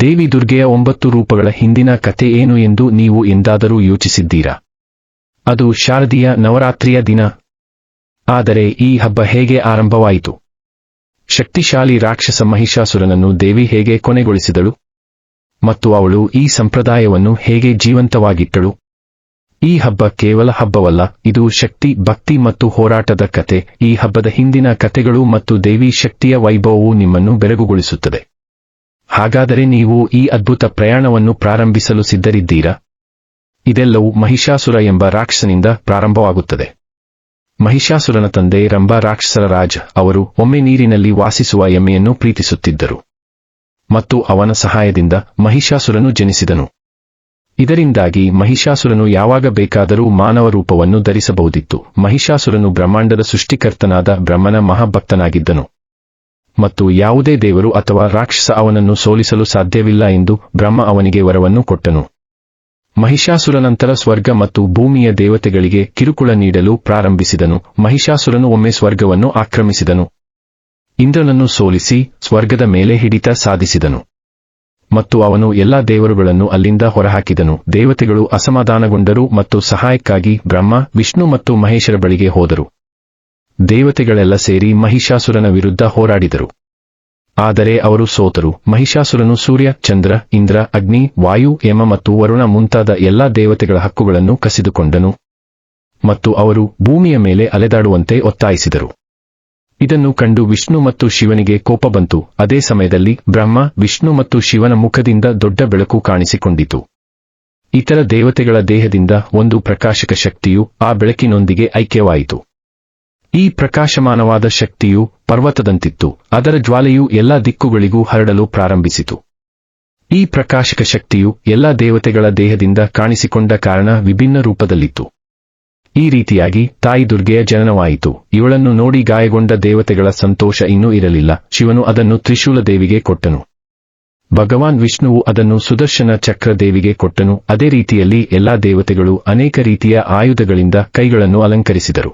ದೇವಿ ದುರ್ಗೆಯ ಒಂಬತ್ತು ರೂಪಗಳ ಹಿಂದಿನ ಕತೆ ಏನು ಎಂದು ನೀವು ಎಂದಾದರೂ ಯೋಚಿಸಿದ್ದೀರಾ? ಅದು ಶಾರದೀಯ ನವರಾತ್ರಿಯ ದಿನ. ಆದರೆ ಈ ಹಬ್ಬ ಹೇಗೆ ಆರಂಭವಾಯಿತು? ಶಕ್ತಿಶಾಲಿ ರಾಕ್ಷಸ ಮಹಿಷಾಸುರನನ್ನು ದೇವಿ ಹೇಗೆ ಕೊನೆಗೊಳಿಸಿದಳು? ಮತ್ತು ಅವಳು ಈ ಸಂಪ್ರದಾಯವನ್ನು ಹೇಗೆ ಜೀವಂತವಾಗಿಟ್ಟಳು? ಈ ಹಬ್ಬ ಕೇವಲ ಹಬ್ಬವಲ್ಲ, ಇದು ಶಕ್ತಿ, ಭಕ್ತಿ ಮತ್ತು ಹೋರಾಟದ ಕತೆ ಈ ಹಬ್ಬದ ಹಿಂದಿನ ಕತೆಗಳು ಮತ್ತು ದೇವಿ ಶಕ್ತಿಯ ವೈಭವವು ನಿಮ್ಮನ್ನು ಬೆರಗುಗೊಳಿಸುತ್ತದೆ. ಹಾಗಾದರೆ ನೀವು ಈ ಅದ್ಭುತ ಪ್ರಯಾಣವನ್ನು ಪ್ರಾರಂಭಿಸಲು ಸಿದ್ಧರಿದ್ದೀರಾ? ಇದೆಲ್ಲವೂ ಮಹಿಷಾಸುರ ಎಂಬ ರಾಕ್ಷಸನಿಂದ ಪ್ರಾರಂಭವಾಗುತ್ತದೆ. ಮಹಿಷಾಸುರನ ತಂದೆ ರಂಭ ರಾಕ್ಷಸರ ರಾಜ್, ಅವರು ಒಮ್ಮೆ ನೀರಿನಲ್ಲಿ ವಾಸಿಸುವ ಎಮ್ಮೆಯನ್ನು ಪ್ರೀತಿಸುತ್ತಿದ್ದರು. ಮತ್ತು ಅವನ ಸಹಾಯದಿಂದ ಮಹಿಷಾಸುರನು ಜನಿಸಿದನು. ಇದರಿಂದಾಗಿ ಮಹಿಷಾಸುರನು ಯಾವಾಗ ಬೇಕಾದರೂ ಮಾನವ ರೂಪವನ್ನು ಧರಿಸಬಹುದಿತ್ತು. ಮಹಿಷಾಸುರನು ಬ್ರಹ್ಮಾಂಡದ ಸೃಷ್ಟಿಕರ್ತನಾದ ಬ್ರಹ್ಮನ ಮಹಾಭಕ್ತನಾಗಿದ್ದನು. ಮತ್ತು ಯಾವುದೇ ದೇವರು ಅಥವಾ ರಾಕ್ಷಸ ಅವನನ್ನು ಸೋಲಿಸಲು ಸಾಧ್ಯವಿಲ್ಲ ಎಂದು ಬ್ರಹ್ಮ ಅವನಿಗೆ ವರವನ್ನು ಕೊಟ್ಟನು. ಮಹಿಷಾಸುರನಂತರ ಸ್ವರ್ಗ ಮತ್ತು ಭೂಮಿಯ ದೇವತೆಗಳಿಗೆ ಕಿರುಕುಳ ನೀಡಲು ಪ್ರಾರಂಭಿಸಿದನು. ಮಹಿಷಾಸುರನು ಒಮ್ಮೆ ಸ್ವರ್ಗವನ್ನು ಆಕ್ರಮಿಸಿದನು. ಇಂದ್ರನನ್ನು ಸೋಲಿಸಿ ಸ್ವರ್ಗದ ಮೇಲೆ ಹಿಡಿತ ಸಾಧಿಸಿದನು. ಮತ್ತು ಅವನು ಎಲ್ಲಾ ದೇವರುಗಳನ್ನು ಅಲ್ಲಿಂದ ಹೊರಹಾಕಿದನು. ದೇವತೆಗಳು ಅಸಮಾಧಾನಗೊಂಡರು ಮತ್ತು ಸಹಾಯಕ್ಕಾಗಿ ಬ್ರಹ್ಮ, ವಿಷ್ಣು ಮತ್ತು ಮಹೇಶರ ಬಳಿಗೆ ಹೋದರು. ದೇವತೆಗಳೆಲ್ಲ ಸೇರಿ ಮಹಿಷಾಸುರನ ವಿರುದ್ಧ ಹೋರಾಡಿದರು. ಆದರೆ ಅವರು ಸೋತರು. ಮಹಿಷಾಸುರನು ಸೂರ್ಯ, ಚಂದ್ರ, ಇಂದ್ರ, ಅಗ್ನಿ, ವಾಯು ಯಮ ಮತ್ತು ವರುಣ ಮುಂತಾದ ಎಲ್ಲಾ ದೇವತೆಗಳ ಹಕ್ಕುಗಳನ್ನು ಕಸಿದುಕೊಂಡನು ಮತ್ತು ಅವರು ಭೂಮಿಯ ಮೇಲೆ ಅಲೆದಾಡುವಂತೆ ಒತ್ತಾಯಿಸಿದರು. ಇದನ್ನು ಕಂಡು ವಿಷ್ಣು ಮತ್ತು ಶಿವನಿಗೆ ಕೋಪ ಬಂತು. ಅದೇ ಸಮಯದಲ್ಲಿ ಬ್ರಹ್ಮ, ವಿಷ್ಣು ಮತ್ತು ಶಿವನ ಮುಖದಿಂದ ದೊಡ್ಡ ಬೆಳಕು ಕಾಣಿಸಿಕೊಂಡಿತು. ಇತರ ದೇವತೆಗಳ ದೇಹದಿಂದ ಒಂದು ಪ್ರಕಾಶಕ ಶಕ್ತಿಯು ಆ ಬೆಳಕಿನೊಂದಿಗೆ ಐಕ್ಯವಾಯಿತು. ಈ ಪ್ರಕಾಶಮಾನವಾದ ಶಕ್ತಿಯು ಪರ್ವತದಂತಿತ್ತು. ಅದರ ಜ್ವಾಲೆಯು ಎಲ್ಲಾ ದಿಕ್ಕುಗಳಿಗೂ ಹರಡಲು ಪ್ರಾರಂಭಿಸಿತು. ಈ ಪ್ರಕಾಶಕ ಶಕ್ತಿಯು ಎಲ್ಲಾ ದೇವತೆಗಳ ದೇಹದಿಂದ ಕಾಣಿಸಿಕೊಂಡ ಕಾರಣ ವಿಭಿನ್ನ ರೂಪದಲ್ಲಿತ್ತು. ಈ ರೀತಿಯಾಗಿ ತಾಯಿ ದುರ್ಗೆಯ ಜನನವಾಯಿತು. ಇವಳನ್ನು ನೋಡಿ ಗಾಯಗೊಂಡ ದೇವತೆಗಳ ಸಂತೋಷ ಇನ್ನೂ ಇರಲಿಲ್ಲ. ಶಿವನು ಅದನ್ನು ತ್ರಿಶೂಲ ದೇವಿಗೆ ಕೊಟ್ಟನು. ಭಗವಾನ್ ವಿಷ್ಣುವು ಅದನ್ನು ಸುದರ್ಶನ ಚಕ್ರ ದೇವಿಗೆ ಕೊಟ್ಟನು. ಅದೇ ರೀತಿಯಲ್ಲಿ ಎಲ್ಲಾ ದೇವತೆಗಳು ಅನೇಕ ರೀತಿಯ ಆಯುಧಗಳಿಂದ ಕೈಗಳನ್ನು ಅಲಂಕರಿಸಿದರು.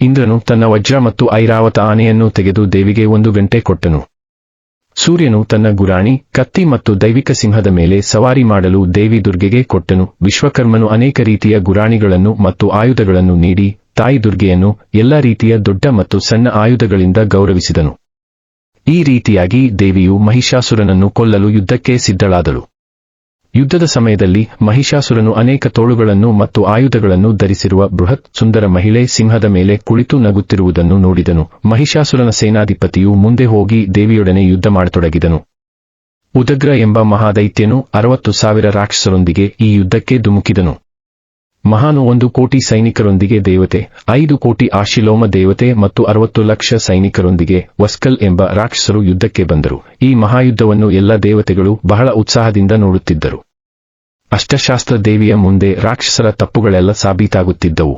ಇಂದ್ರನು ತನ್ನ ವಜ್ರ ಮತ್ತು ಐರಾವತ ಆನೆಯನ್ನು ತೆಗೆದು ದೇವಿಗೆ ಒಂದು ಗಂಟೆ ಕೊಟ್ಟನು. ಸೂರ್ಯನು ತನ್ನ ಗುರಾಣಿ, ಕತ್ತಿ ಮತ್ತು ದೈವಿಕ ಸಿಂಹದ ಮೇಲೆ ಸವಾರಿ ಮಾಡಲು ದೇವಿ ದುರ್ಗೆಗೆ ಕೊಟ್ಟನು. ವಿಶ್ವಕರ್ಮನು ಅನೇಕ ರೀತಿಯ ಗುರಾಣಿಗಳನ್ನು ಮತ್ತು ಆಯುಧಗಳನ್ನು ನೀಡಿ, ತಾಯಿ ದುರ್ಗೆಯನ್ನು ಎಲ್ಲ ರೀತಿಯ ದೊಡ್ಡ ಮತ್ತು ಸಣ್ಣ ಆಯುಧಗಳಿಂದ ಗೌರವಿಸಿದನು. ಈ ರೀತಿಯಾಗಿ ದೇವಿಯು ಮಹಿಷಾಸುರನನ್ನು ಕೊಲ್ಲಲು ಯುದ್ಧಕ್ಕೆ ಸಿದ್ಧಳಾದಳು. ಯುದ್ಧದ ಸಮಯದಲ್ಲಿ ಮಹಿಷಾಸುರನು ಅನೇಕ ತೋಳುಗಳನ್ನು ಮತ್ತು ಆಯುಧಗಳನ್ನು ಧರಿಸಿರುವ ಬೃಹತ್ ಸುಂದರ ಮಹಿಳೆ ಸಿಂಹದ ಮೇಲೆ ಕುಳಿತು ನಗುತ್ತಿರುವುದನ್ನು ನೋಡಿದನು. ಮಹಿಷಾಸುರನ ಸೇನಾಧಿಪತಿಯು ಮುಂದೆ ಹೋಗಿ ದೇವಿಯೊಡನೆ ಯುದ್ಧ ಮಾಡತೊಡಗಿದನು. ಉದಗ್ರ ಎಂಬ ಮಹಾದೈತ್ಯನು ಅರವತ್ತು ಸಾವಿರ ರಾಕ್ಷಸರೊಂದಿಗೆ ಈ ಯುದ್ಧಕ್ಕೆ ಧುಮುಕಿದನು. ಮಹಾನು ಒಂದು ಕೋಟಿ ಸೈನಿಕರೊಂದಿಗೆ ದೇವತೆ, ಐದು ಕೋಟಿ ಆಶಿಲೋಮ ದೇವತೆ ಮತ್ತು ಅರವತ್ತು ಲಕ್ಷ ಸೈನಿಕರೊಂದಿಗೆ ವಸ್ಕಲ್ ಎಂಬ ರಾಕ್ಷಸರು ಯುದ್ಧಕ್ಕೆ ಬಂದರು. ಈ ಮಹಾಯುದ್ಧವನ್ನು ಎಲ್ಲ ದೇವತೆಗಳು ಬಹಳ ಉತ್ಸಾಹದಿಂದ ನೋಡುತ್ತಿದ್ದರು. ಅಷ್ಟಶಾಸ್ತ್ರ ದೇವಿಯ ಮುಂದೆ ರಾಕ್ಷಸರ ತಪ್ಪುಗಳೆಲ್ಲ ಸಾಬೀತಾಗುತ್ತಿದ್ದವು.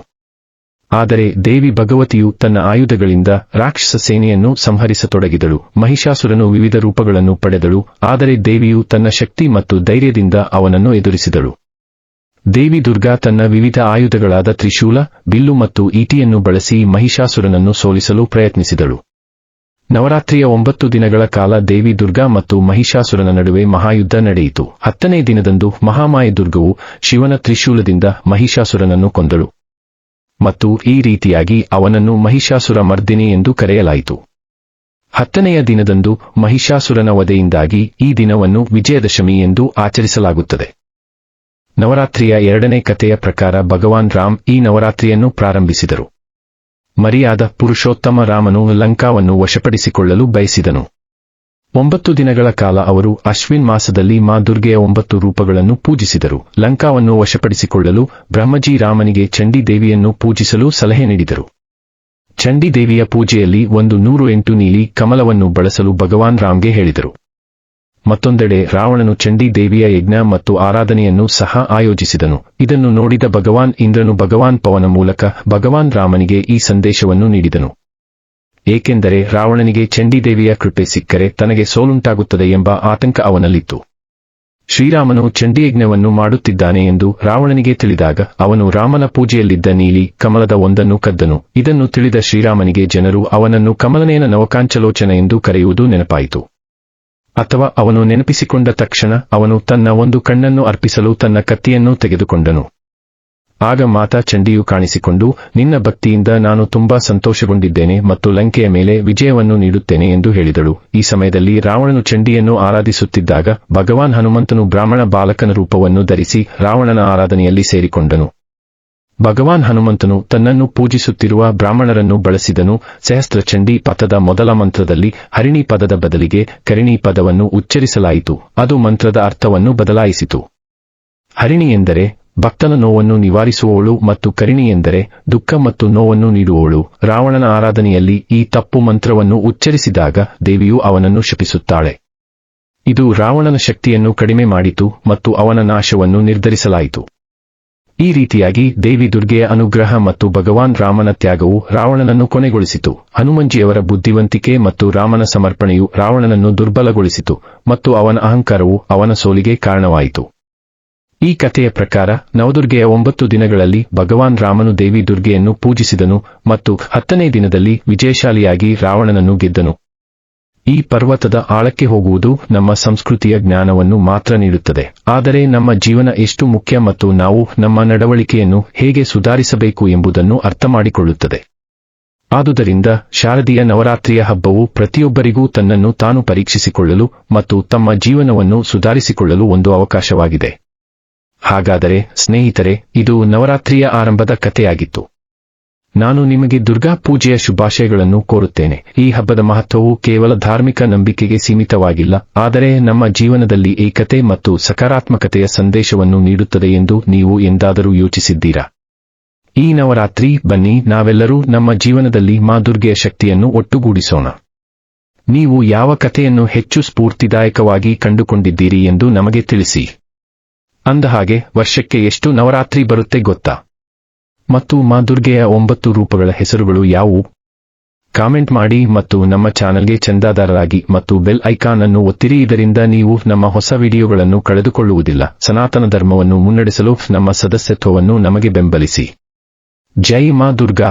ಆದರೆ ದೇವಿ ಭಗವತಿಯು ತನ್ನ ಆಯುಧಗಳಿಂದ ರಾಕ್ಷಸ ಸೇನೆಯನ್ನು ಸಂಹರಿಸತೊಡಗಿದಳು. ಮಹಿಷಾಸುರನು ವಿವಿಧ ರೂಪಗಳನ್ನು ಪಡೆದಳು, ಆದರೆ ದೇವಿಯು ತನ್ನ ಶಕ್ತಿ ಮತ್ತು ಧೈರ್ಯದಿಂದ ಅವನನ್ನು ಎದುರಿಸಿದಳು. ದೇವಿ ದುರ್ಗಾ ತನ್ನ ವಿವಿಧ ಆಯುಧಗಳಾದ ತ್ರಿಶೂಲ, ಬಿಲ್ಲು ಮತ್ತು ಈಟಿಯನ್ನು ಬಳಸಿ ಮಹಿಷಾಸುರನನ್ನು ಸೋಲಿಸಲು ಪ್ರಯತ್ನಿಸಿದಳು. ನವರಾತ್ರಿಯ ಒಂಬತ್ತು ದಿನಗಳ ಕಾಲ ದೇವಿ ದುರ್ಗಾ ಮತ್ತು ಮಹಿಷಾಸುರನ ನಡುವೆ ಮಹಾಯುದ್ಧ ನಡೆಯಿತು. ಹತ್ತನೇ ದಿನದಂದು ಮಹಾಮಾಯ ದುರ್ಗವು ಶಿವನ ತ್ರಿಶೂಲದಿಂದ ಮಹಿಷಾಸುರನನ್ನು ಕೊಂದಳು. ಮತ್ತು ಈ ರೀತಿಯಾಗಿ ಅವನನ್ನು ಮಹಿಷಾಸುರ ಮರ್ದಿನಿ ಎಂದು ಕರೆಯಲಾಯಿತು. ಹತ್ತನೆಯ ದಿನದಂದು ಮಹಿಷಾಸುರನ ವಧೆಯಿಂದಾಗಿ ಈ ದಿನವನ್ನು ವಿಜಯದಶಮಿ ಎಂದು ಆಚರಿಸಲಾಗುತ್ತದೆ. ನವರಾತ್ರಿಯ ಎರಡನೇ ಕಥೆಯ ಪ್ರಕಾರ ಭಗವಾನ್ ರಾಮ್ ಈ ನವರಾತ್ರಿಯನ್ನು ಪ್ರಾರಂಭಿಸಿದರು. ಮರಿಯಾದ ಪುರುಷೋತ್ತಮ ರಾಮನು ಲಂಕಾವನ್ನು ವಶಪಡಿಸಿಕೊಳ್ಳಲು ಬಯಸಿದನು. ಒಂಬತ್ತು ದಿನಗಳ ಕಾಲ ಅವರು ಅಶ್ವಿನ್ ಮಾಸದಲ್ಲಿ ಮಾ ದುರ್ಗೆಯ ಒಂಬತ್ತು ರೂಪಗಳನ್ನು ಪೂಜಿಸಿದರು. ಲಂಕಾವನ್ನು ವಶಪಡಿಸಿಕೊಳ್ಳಲು ಬ್ರಹ್ಮಜಿ ರಾಮನಿಗೆ ಚಂಡಿ ದೇವಿಯನ್ನು ಪೂಜಿಸಲು ಸಲಹೆ ನೀಡಿದರು. ಚಂಡಿ ದೇವಿಯ ಪೂಜೆಯಲ್ಲಿ ಒಂದು ನೂರು ಎಂಟು ನೀಲಿ ಕಮಲವನ್ನು ಬಳಸಲು ಭಗವಾನ್ ರಾಮ್ಗೆ ಹೇಳಿದರು. ಮತ್ತೊಂದೆಡೆ ರಾವಣನು ಚಂಡಿ ದೇವಿಯ ಯಜ್ಞ ಮತ್ತು ಆರಾಧನೆಯನ್ನು ಸಹ ಆಯೋಜಿಸಿದನು. ಇದನ್ನು ನೋಡಿದ ಭಗವಾನ್ ಇಂದ್ರನು ಭಗವಾನ್ ಪವನ ಮೂಲಕ ಭಗವಾನ್ ರಾಮನಿಗೆ ಈ ಸಂದೇಶವನ್ನು ನೀಡಿದನು. ಏಕೆಂದರೆ ರಾವಣನಿಗೆ ಚಂಡಿದೇವಿಯ ಕೃಪೆ ಸಿಕ್ಕರೆ ತನಗೆ ಸೋಲುಂಟಾಗುತ್ತದೆ ಎಂಬ ಆತಂಕ ಅವನಲ್ಲಿತ್ತು. ಶ್ರೀರಾಮನು ಚಂಡಿಯಜ್ಞವನ್ನು ಮಾಡುತ್ತಿದ್ದಾನೆ ಎಂದು ರಾವಣನಿಗೆ ತಿಳಿದಾಗ ಅವನು ರಾಮನ ಪೂಜೆಯಲ್ಲಿದ್ದ ನೀಲಿ ಕಮಲದ ಒಂದನ್ನು ಕದ್ದನು. ಇದನ್ನು ತಿಳಿದ ಶ್ರೀರಾಮನಿಗೆ ಜನರು ಅವನನ್ನು ಕಮಲನೇನ ನವಕಾಂಚಲೋಚನ ಎಂದು ಕರೆಯುವುದು ನೆನಪಾಯಿತು. ಅಥವಾ ಅವನು ನೆನಪಿಸಿಕೊಂಡ ತಕ್ಷಣ ಅವನು ತನ್ನ ಒಂದು ಕಣ್ಣನ್ನು ಅರ್ಪಿಸಲು ತನ್ನ ಕತ್ತಿಯನ್ನು ತೆಗೆದುಕೊಂಡನು. ಆಗ ಮಾತಾ ಚಂಡಿಯು ಕಾಣಿಸಿಕೊಂಡು, ನಿನ್ನ ಭಕ್ತಿಯಿಂದ ನಾನು ತುಂಬಾ ಸಂತೋಷಗೊಂಡಿದ್ದೇನೆ ಮತ್ತು ಲಂಕೆಯ ಮೇಲೆ ವಿಜಯವನ್ನು ನೀಡುತ್ತೇನೆ ಎಂದು ಹೇಳಿದಳು. ಈ ಸಮಯದಲ್ಲಿ ರಾವಣನು ಚಂಡಿಯನ್ನು ಆರಾಧಿಸುತ್ತಿದ್ದಾಗ ಭಗವಾನ್ ಹನುಮಂತನು ಬ್ರಾಹ್ಮಣ ಬಾಲಕನ ರೂಪವನ್ನು ಧರಿಸಿ ರಾವಣನ ಆರಾಧನೆಯಲ್ಲಿ ಸೇರಿಕೊಂಡನು. ಭಗವಾನ್ ಹನುಮಂತನು ತನ್ನನ್ನು ಪೂಜಿಸುತ್ತಿರುವ ಬ್ರಾಹ್ಮಣರನ್ನು ಬಳಸಿದನು. ಸಹಸ್ರ ಚಂಡಿ ಪಥದ ಮೊದಲ ಮಂತ್ರದಲ್ಲಿ ಹರಿಣಿ ಪದದ ಬದಲಿಗೆ ಕರಿಣಿ ಪದವನ್ನು ಉಚ್ಚರಿಸಲಾಯಿತು. ಅದು ಮಂತ್ರದ ಅರ್ಥವನ್ನು ಬದಲಾಯಿಸಿತು. ಹರಿಣಿ ಎಂದರೆ ಭಕ್ತನ ನೋವನ್ನು ನಿವಾರಿಸುವವಳು ಮತ್ತು ಕರಿಣಿ ಎಂದರೆ ದುಃಖ ಮತ್ತು ನೋವನ್ನು ನೀಡುವವಳು. ರಾವಣನ ಆರಾಧನೆಯಲ್ಲಿ ಈ ತಪ್ಪು ಮಂತ್ರವನ್ನು ಉಚ್ಚರಿಸಿದಾಗ ದೇವಿಯು ಅವನನ್ನು ಶಪಿಸುತ್ತಾಳೆ. ಇದು ರಾವಣನ ಶಕ್ತಿಯನ್ನು ಕಡಿಮೆ ಮಾಡಿತು ಮತ್ತು ಅವನ ನಾಶವನ್ನು ನಿರ್ಧರಿಸಲಾಯಿತು. ಈ ರೀತಿಯಾಗಿ ದೇವಿ ದುರ್ಗೆಯ ಅನುಗ್ರಹ ಮತ್ತು ಭಗವಾನ್ ರಾಮನ ತ್ಯಾಗವು ರಾವಣನನ್ನು ಕೊನೆಗೊಳಿಸಿತು. ಹನುಮಂಜಿಯವರ ಬುದ್ಧಿವಂತಿಕೆ ಮತ್ತು ರಾಮನ ಸಮರ್ಪಣೆಯು ರಾವಣನನ್ನು ದುರ್ಬಲಗೊಳಿಸಿತು ಮತ್ತು ಅವನ ಅಹಂಕಾರವು ಅವನ ಸೋಲಿಗೆ ಕಾರಣವಾಯಿತು. ಈ ಕಥೆಯ ಪ್ರಕಾರ ನವದುರ್ಗೆಯ ಒಂಬತ್ತು ದಿನಗಳಲ್ಲಿ ಭಗವಾನ್ ರಾಮನು ದೇವಿ ದುರ್ಗೆಯನ್ನು ಪೂಜಿಸಿದನು ಮತ್ತು ಹತ್ತನೇ ದಿನದಲ್ಲಿ ವಿಜಯಶಾಲಿಯಾಗಿ ರಾವಣನನ್ನು ಗೆದ್ದನು. ಈ ಪರ್ವತದ ಆಳಕ್ಕೆ ಹೋಗುವುದು ನಮ್ಮ ಸಂಸ್ಕೃತಿಯ ಜ್ಞಾನವನ್ನು ಮಾತ್ರ ನೀಡುತ್ತದೆ. ಆದರೆ ನಮ್ಮ ಜೀವನ ಎಷ್ಟು ಮುಖ್ಯ ಮತ್ತು ನಾವು ನಮ್ಮ ನಡವಳಿಕೆಯನ್ನು ಹೇಗೆ ಸುಧಾರಿಸಬೇಕು ಎಂಬುದನ್ನು ಅರ್ಥಮಾಡಿಕೊಳ್ಳುತ್ತದೆ. ಆದುದರಿಂದ ಶಾರದೀಯ ನವರಾತ್ರಿಯ ಹಬ್ಬವು ಪ್ರತಿಯೊಬ್ಬರಿಗೂ ತನ್ನನ್ನು ತಾನು ಪರೀಕ್ಷಿಸಿಕೊಳ್ಳಲು ಮತ್ತು ತಮ್ಮ ಜೀವನವನ್ನು ಸುಧಾರಿಸಿಕೊಳ್ಳಲು ಒಂದು ಅವಕಾಶವಾಗಿದೆ. ಹಾಗಾದರೆ, ಸ್ನೇಹಿತರೆ, ಇದು ನವರಾತ್ರಿಯ ಆರಂಭದ ಕಥೆಯಾಗಿತ್ತು. ನಾನು ನಿಮಗೆ ದುರ್ಗಾ ಪೂಜೆಯ ಶುಭಾಶಯಗಳನ್ನು ಕೋರುತ್ತೇನೆ. ಈ ಹಬ್ಬದ ಮಹತ್ವವು ಕೇವಲ ಧಾರ್ಮಿಕ ನಂಬಿಕೆಗೆ ಸೀಮಿತವಾಗಿಲ್ಲ, ಆದರೆ ನಮ್ಮ ಜೀವನದಲ್ಲಿ ಏಕತೆ ಮತ್ತು ಸಕಾರಾತ್ಮಕತೆಯ ಸಂದೇಶವನ್ನು ನೀಡುತ್ತದೆ ಎಂದು ನೀವು ಎಂದಾದರೂ ಯೋಚಿಸಿದ್ದೀರಾ? ಈ ನವರಾತ್ರಿ, ಬನ್ನಿ, ನಾವೆಲ್ಲರೂ ನಮ್ಮ ಜೀವನದಲ್ಲಿ ಮಾ ದುರ್ಗೆಯ ಶಕ್ತಿಯನ್ನು ಒಟ್ಟುಗೂಡಿಸೋಣ. ನೀವು ಯಾವ ಕಥೆಯನ್ನು ಹೆಚ್ಚು ಸ್ಫೂರ್ತಿದಾಯಕವಾಗಿ ಕಂಡುಕೊಂಡಿದ್ದೀರಿ ಎಂದು ನಮಗೆ ತಿಳಿಸಿ. ಅಂದಹಾಗೆ, ವರ್ಷಕ್ಕೆ ಎಷ್ಟು ನವರಾತ್ರಿ ಬರುತ್ತೆ ಗೊತ್ತಾ? ಮತ್ತು ಮಾ ದುರ್ಗೆಯ ಒಂಬತ್ತು ರೂಪಗಳ ಹೆಸರುಗಳು ಯಾವುವು? ಕಾಮೆಂಟ್ ಮಾಡಿ ಮತ್ತು ನಮ್ಮ ಚಾನಲ್ಗೆ ಚಂದಾದಾರರಾಗಿ ಮತ್ತು ಬೆಲ್ ಐಕಾನ್ ಅನ್ನು ಒತ್ತಿರಿ. ಇದರಿಂದ ನೀವು ನಮ್ಮ ಹೊಸ ವಿಡಿಯೋಗಳನ್ನು ಕಳೆದುಕೊಳ್ಳುವುದಿಲ್ಲ. ಸನಾತನ ಧರ್ಮವನ್ನು ಮುನ್ನಡೆಸಲು ನಮ್ಮ ಸದಸ್ಯತ್ವವನ್ನು ನಮಗೆ ಬೆಂಬಲಿಸಿ. ಜೈ ಮಾ ದುರ್ಗಾ.